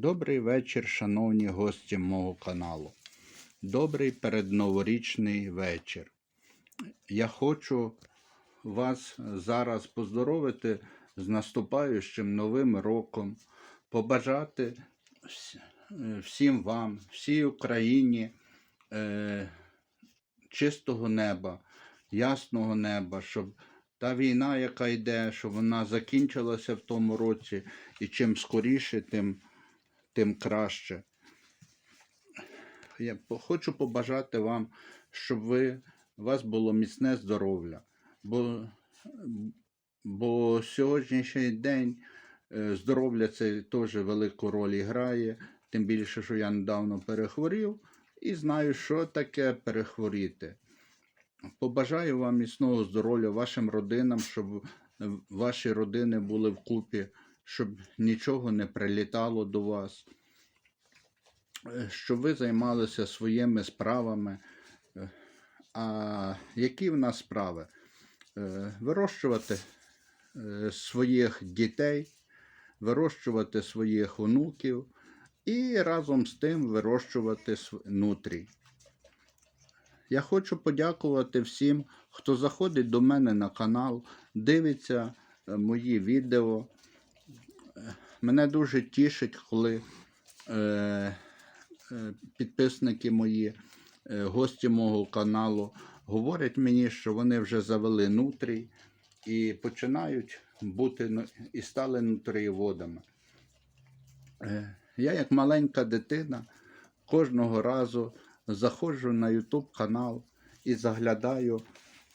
Добрий вечір, шановні гості мого каналу. Добрий передноворічний вечір. Я хочу вас зараз поздоровити з наступаючим новим роком, побажати е, всім вам, всій Україні е, чистого неба, ясного неба, щоб та війна, яка йде, щоб вона закінчилася в тому році, і чим скоріше, тим тим краще. Я хочу побажати вам, щоб ви, у вас було міцне здоров'я. Бо, бо сьогоднішній день е, здоров'я це теж велику роль грає. Тим більше, що я недавно перехворів і знаю, що таке перехворіти. Побажаю вам міцного здоров'я вашим родинам, щоб ваші родини були вкупі, щоб нічого не прилітало до вас, е, щоб ви займалися своїми справами. Е, А які в нас справи? Е, Вирощувати своїх дітей, вирощувати своїх онуків і разом з тим вирощувати нутрій. Я хочу подякувати всім, хто заходить до мене на канал, дивиться мої відео. Мене дуже тішить, коли е, е, підписники мої, е, гості мого каналу говорять мені, що вони вже завели нутрій і починають бути ну- і стали нутрієводами. Е, Я, як маленька дитина, кожного разу заходжу на YouTube канал і заглядаю.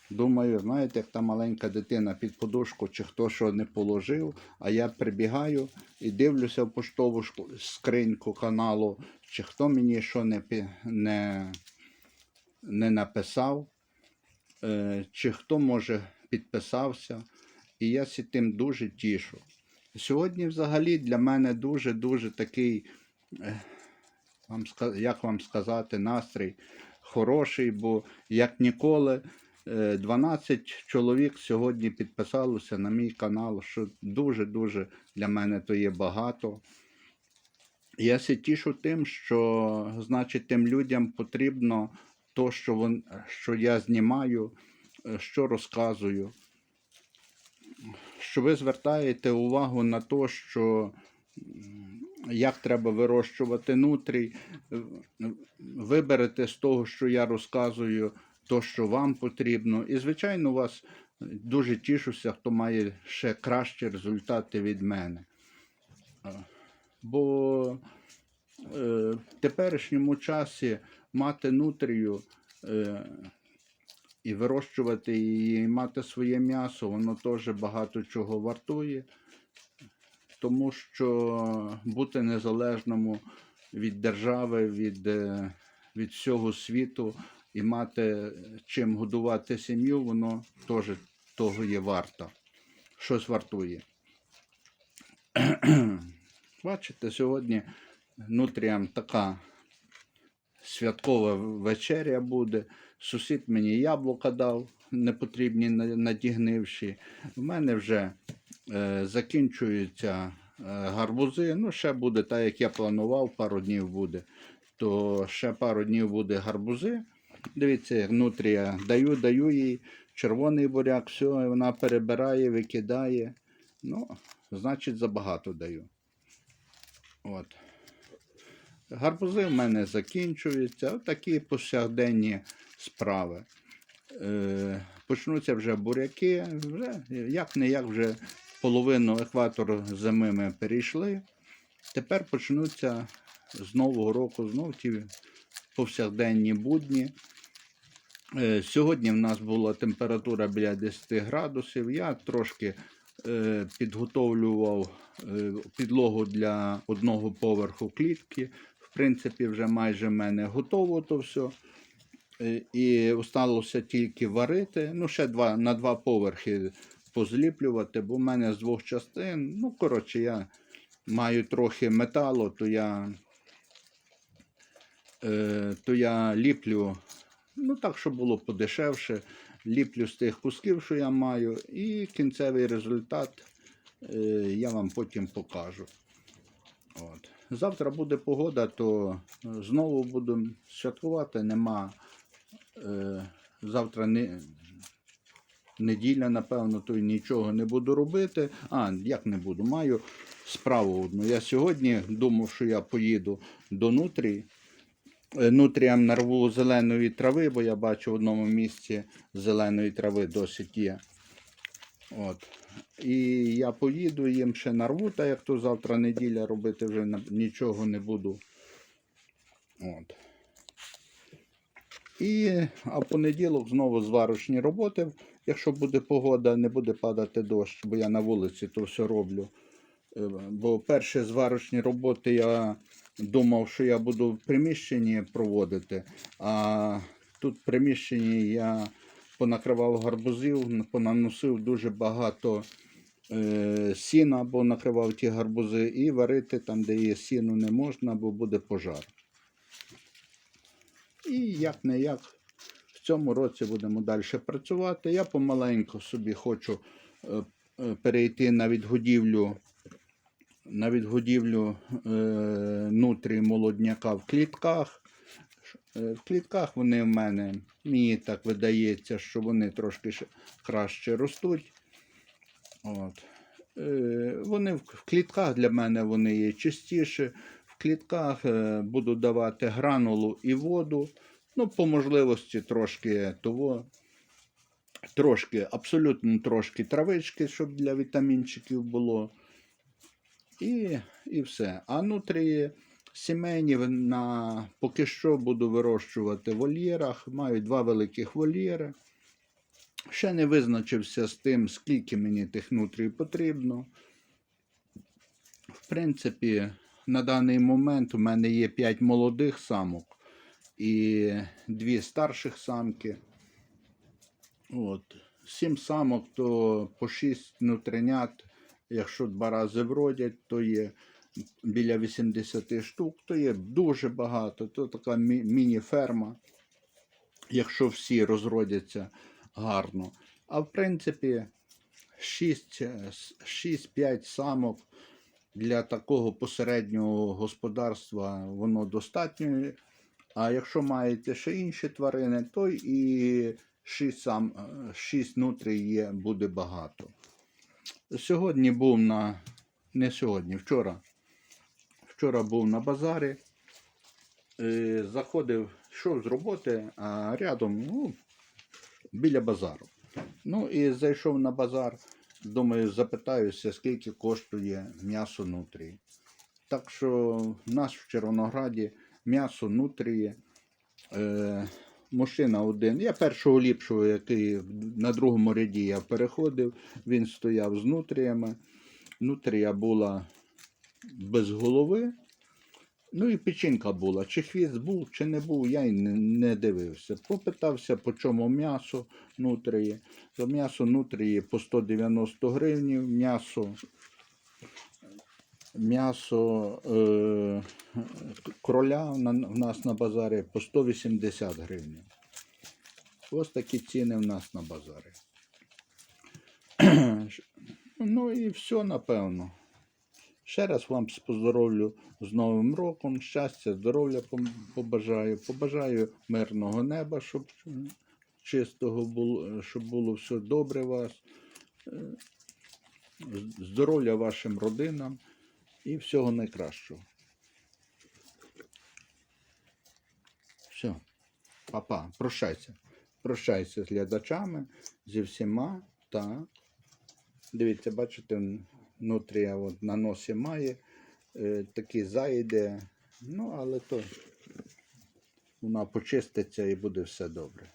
Думаю, знаєте, як та маленька дитина під подушку, чи хто що не положив, а я прибігаю і дивлюся в поштову скриньку каналу, чи хто мені що не, не, не написав, е, чи хто може підписався. І я сі тим дуже тішу. Сьогодні взагалі для мене дуже-дуже такий, е, як вам сказати, настрій хороший, бо як ніколи 12 чоловік сьогодні підписалося на мій канал, що дуже-дуже для мене то є багато. Я се тішу тим, що значить тим людям потрібно то, що, вон, що я знімаю, е, що розказую. Що ви звертаєте увагу на те, що як треба вирощувати нутрій, е, виберете з того, що я розказую, то, що вам потрібно. І, звичайно, вас дуже тішуся, хто має ще кращі результати від мене. Бо е, в теперішньому часі мати нутрію е, і вирощувати її, і мати своє м'ясо, воно теж багато чого вартує. Тому що бути незалежному від держави, від, е, від всього світу і мати чим годувати сім'ю, воно теж того є варто. Щось вартує. Бачите, сьогодні нутріям така святкова вечеря буде. Сусід мені яблука дав, непотрібні на- надігнивші. В мене вже е, закінчуються е, гарбузи. Ну, ще буде так, як я планував, пару днів буде. То ще пару днів буде гарбузи. Дивіться, як нутрія даю, даю їй червоний буряк, все, вона перебирає, викидає. Ну, значить, забагато даю. От. Гарбузи в мене закінчуються. Такі повсякденні справи. Е, почнуться вже буряки, вже як не як вже половину екватору зими ми перейшли. Тепер почнуться з Нового року знов ті повсякденні будні. Е, Сьогодні в нас була температура біля 10 градусів. Я трошки е, підготовлював е, підлогу для одного поверху клітки. В принципі, вже майже в мене готово то все. І осталося тільки варити. Ну, ще два, на два поверхи позліплювати, бо в мене з двох частин. Ну, коротше, я маю трохи металу, то я, то я ліплю, ну так, щоб було подешевше. Ліплю з тих кусків, що я маю, і кінцевий результат е, я вам потім покажу. От. Завтра буде погода, то е, знову будемо святкувати. Нема. Е, завтра не, неділя, напевно, то й нічого не буду робити. А, як не буду? Маю справу одну. Я сьогодні думав, що я поїду до Нутрії. Е, Нутріям нарву зеленої трави, бо я бачу в одному місці зеленої трави досить є. От. І я поїду їм ще нарву, та як то завтра неділя робити вже нічого не буду. От. І, а понеділок знову зварочні роботи. Якщо буде погода, не буде падати дощ, бо я на вулиці то все роблю. Е, Бо перші зварочні роботи я думав, що я буду в приміщенні проводити, а тут в приміщенні я понакривав гарбузів, понаносив дуже багато е, сіна, бо накривав ті гарбузи, і варити там, де є сіну, не можна, бо буде пожар. І як не як, в цьому році будемо далі працювати. Я помаленьку собі хочу е, е, перейти на відгодівлю, на відгодівлю е, нутрі молодняка в клітках. Е, В клітках вони в мене, мені так видається, що вони трошки краще ростуть. От. Е, Вони в клітках для мене вони є чистіші. В клітках буду давати гранулу і воду. Ну, по можливості трошки того. Трошки, абсолютно трошки травички, щоб для вітамінчиків було. І, і все. А нутрії сімейні на, поки що буду вирощувати в вольєрах. Маю два великих вольєри. Ще не визначився з тим, скільки мені тих нутрій потрібно. В принципі, на даний момент у мене є 5 молодих самок і дві старших самки. От. Сім самок, то по 6 нутринят. Якщо два рази вродять, то є біля 80 штук, то є дуже багато. То така мі- міні-ферма, якщо всі розродяться гарно. А в принципі, 6-5 самок для такого посереднього господарства воно достатньо. А якщо маєте ще інші тварини, то і 6, сам, 6 нутрій є, буде багато. Сьогодні був на. Не сьогодні, вчора. Вчора був на базарі. Е, заходив, йшов з роботи, а рядом, ну, біля базару. Ну і зайшов на базар. Думаю, запитаюся, скільки коштує м'ясо нутрії. Так що в нас в Червонограді м'ясо нутрії. Е, мужчина один. Я першого ліпшого, який на другому ряді я переходив, він стояв з нутріями. Нутрія була без голови. Ну і печінка була. Чи хвіст був, чи не був, я й не, дивився. Попитався, по чому м'ясо нутрії. М'ясо нутрії по 190 гривнів, м'ясо, м'ясо е, кроля в нас на базарі по 180 гривень. Ось такі ціни в нас на базарі. Ну і все, напевно. Ще раз вам поздоровлю з Новим роком, щастя, здоров'я побажаю. Побажаю мирного неба, щоб чистого було, щоб було все добре у вас. Е, Здоров'я вашим родинам і всього найкращого. Все, папа, прощайся. Прощайся з глядачами, зі всіма. Так. Дивіться, бачите, внутрі от на носі має е, такі зайде. Ну, але то вона почиститься і буде все добре.